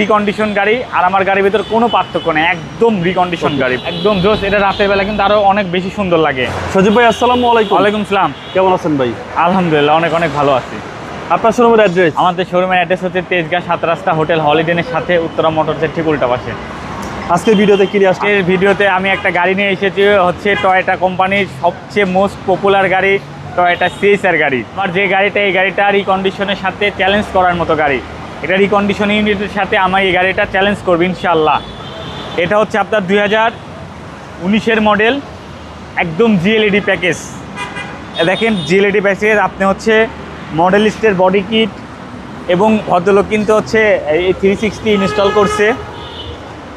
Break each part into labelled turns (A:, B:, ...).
A: Recondition গাড়ি আর আমার গাড়ির ভিতর কোনো পার্থক্য নেই একদম রিকন্ডিশন গাড়ি। একদম জোস এটা রাতের বেলা কিন্তু আরও অনেক বেশি সুন্দর লাগে।
B: সজীব ভাই আসসালামু আলাইকুম।
A: ওয়ালাইকুম সালাম।
B: কেমন আছেন ভাই?
A: আলহামদুলিল্লাহ অনেক অনেক ভালো আছি।
B: আপনার শোরুমের অ্যাড্রেস
A: আমাদের শোরুমের অ্যাড্রেস হচ্ছে তেজগাঁ সাত রাস্তা হোটেল হলিডেনের সাথে উত্তরা মোটরসের ঠিক উল্টা পাশে।
B: আজকে ভিডিওতে কি
A: আজকের ভিডিওতে আমি একটা গাড়ি নিয়ে এসেছি হচ্ছে টয়োটা কোম্পানির সবচেয়ে মোস্ট পপুলার গাড়ি টয়োটা সিএসআর গাড়ি। আমার যে গাড়িটা এই গাড়িটা রিকন্ডিশনের সাথে চ্যালেঞ্জ করার মতো গাড়ি। এটা রিকন্ডিশন ইউনিটের সাথে আমার এই গাড়িটা চ্যালেঞ্জ করবে ইনশাল্লাহ এটা হচ্ছে আপনার দুই হাজার উনিশের মডেল একদম জিএলইডি প্যাকেজ দেখেন জিএলইডি প্যাকেজ আপনি হচ্ছে মডেলিস্টের বডি কিট এবং ভদ্রলোক কিন্তু হচ্ছে এই থ্রি সিক্সটি ইনস্টল করছে।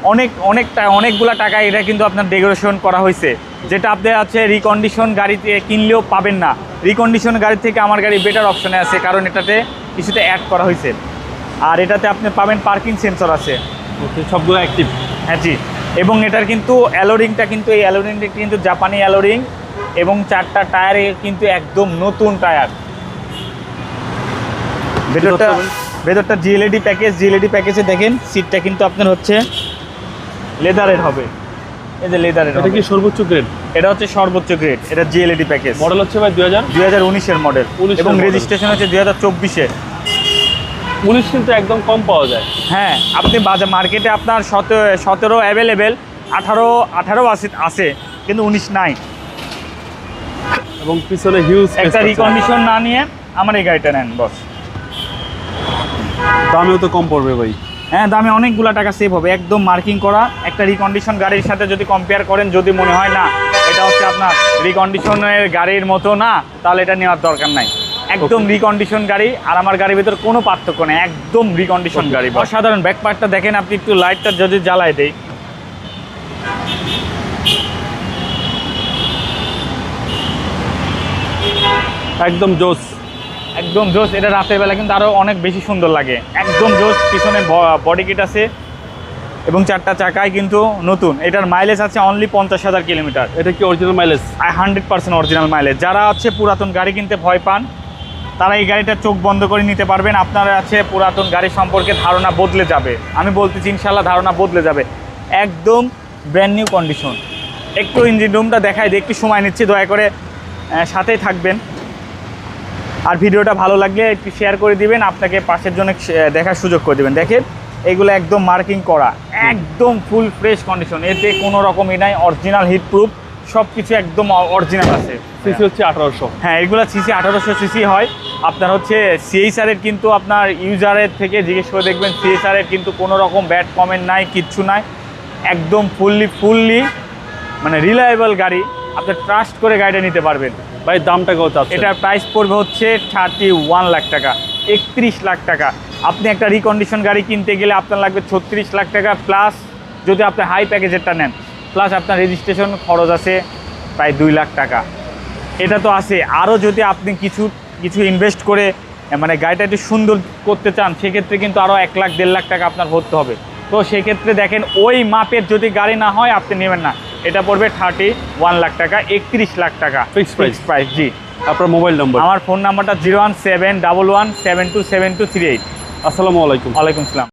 A: অনেক অনেক টা- অনেকগুলা টাকা এটা কিন্তু আপনার ডেকোরেশন করা হয়েছে। যেটা আপনি আছে রিকন্ডিশন গাড়িতে কিনলেও পাবেন না। রিকন্ডিশন গাড়ি থেকে আমার গাড়ি বেটার অপশনে আছে, কারণ এটাতে কিছুতে অ্যাড করা হয়েছে। আর এটাতে আপনি পাবেন পার্কিং সেন্সর আছে।
B: ওকে সবগুলো অ্যাক্টিভ
A: হ্যাঁ জি। এবং এটার কিন্তু অ্যালোরিংটা কিন্তু এই অ্যালোরিংটা কিন্তু জাপানি অ্যালোরিং এবং চারটা টায়ারে কিন্তু একদম নতুন টায়ার ভেতরটা ভেতরটা জিএলইডি প্যাকেজ জিএলইডি প্যাকেজে দেখেন সিটটা কিন্তু আপনার হচ্ছে লেদারের হবে। এই যে লেদারের
B: এটা কি সর্বোচ্চ গ্রেড
A: এটা হচ্ছে সর্বোচ্চ গ্রেড এটা জিএলইডি প্যাকেজ
B: মডেল হচ্ছে ভাই দুই হাজার?
A: দুই হাজার উনিশের মডেল এবং রেজিস্ট্রেশন হচ্ছে দুই হাজার চব্বিশে।
B: উনিশ কিন্তু একদম কম পাওয়া যায়।
A: হ্যাঁ আপনি বাজার মার্কেটে আপনার সতেরো সতেরো অ্যাভেলেবেল আঠারো আঠারো আছে আছে কিন্তু উনিশ নাই।
B: এবং পিছনে হিউজ
A: একটা রিকন্ডিশন না নিয়ে আমার এই গাড়িটা নেন বস।
B: দামেও তো কম পড়বে ভাই।
A: হ্যাঁ দামে অনেকগুলো টাকা সেভ হবে। একদম মার্কিং করা একটা রিকন্ডিশন গাড়ির সাথে যদি কম্পেয়ার করেন যদি মনে হয় না এটা হচ্ছে আপনার রিকন্ডিশনের গাড়ির মতো না তাহলে এটা নেওয়ার দরকার নাই। একদম রিকন্ডিশন গাড়ি আর আমার গাড়ির ভিতর কোনো পার্থক্য নেই একদম রিকন্ডিশন গাড়ি। অসাধারণ ব্যাক পার্টটা দেখেন আপনি একটু লাইটটা যদি জ্বালায় দেই।
B: একদম জোস।
A: একদম জোস এটা রাতের বেলা কিন্তু আরও অনেক বেশি সুন্দর লাগে। একদম জোস পিছনে বডি কিট আছে এবং চারটা চাকায় কিন্তু নতুন। এটার মাইলেজ আছে অনলি পঞ্চাশ হাজার কিলোমিটার
B: এটা কি original mileage
A: hundred percent original mileage যারা হচ্ছে পুরাতন গাড়ি কিনতে ভয় পান তারা এই গাড়িটা চোখ বন্ধ করে নিতে পারবেন। আপনারা আছে পুরাতন গাড়ি সম্পর্কে ধারণা বদলে যাবে। আমি বলতেছি ইনশাল্লাহ ধারণা বদলে যাবে। একদম ব্র্যান্ড নিউ কন্ডিশন একটু ইঞ্জিন রুমটা দেখাই দিই একটু সময় নিচ্ছি, দয়া করে সাথেই থাকবেন। আর ভিডিওটা ভালো লাগলে একটু শেয়ার করে দিবেন, আপনাকে পাশের জন্য দেখার সুযোগ করে দেবেন। দেখেন, এগুলো একদম মার্কিং করা। একদম ফুল ফ্রেশ কন্ডিশন এতে কোনো রকমই নাই অরিজিনাল হিট প্রুফ সব কিছু একদম অরিজিনাল আছে।
B: সিসি হচ্ছে আঠারোশো।
A: হ্যাঁ এগুলো সিসি আঠারোশো সিসি হয়। আপনার হচ্ছে সিএইচআরের কিন্তু আপনার ইউজারের থেকে জিজ্ঞেস করে দেখবেন সিএইচআরের কিন্তু কোনো রকম ব্যাড কমেন্ট নাই কিচ্ছু নাই। একদম ফুললি ফুললি মানে রিলায়েবল গাড়ি। আপনি ট্রাস্ট করে গাড়িটা নিতে পারবেন।
B: ভাই দামটা কত
A: এটার প্রাইস পড়বে হচ্ছে থার্টি ওয়ান লাখ টাকা একত্রিশ লাখ টাকা। আপনি একটা রিকন্ডিশন গাড়ি কিনতে গেলে আপনার লাগবে ছত্রিশ লাখ টাকা প্লাস যদি আপনি হাই প্যাকেজেরটা নেন। প্লাস আপনার রেজিস্ট্রেশন খরচ আছে প্রায় দুই লাখ টাকা। এটা তো আছে। আরও যদি আপনি কিছু কিছু ইনভেস্ট করে মানে গাড়িটা একটু সুন্দর করতে চান সেক্ষেত্রে কিন্তু আরও এক লাখ দেড় লাখ টাকা আপনার ভরতে হবে। তো সেক্ষেত্রে দেখেন ওই মাপের যদি গাড়ি না হয় আপনি নেবেন না। এটা পড়বে থার্টি ওয়ান লাখ টাকা একত্রিশ লাখ টাকা।
B: Fix price
A: price ji.
B: আপনার মোবাইল নম্বর
A: আমার ফোন নাম্বারটা zero one seven double one seven two seven two three eight
B: আসসালামু আলাইকুম।
A: ওয়ালাইকুম আসসালাম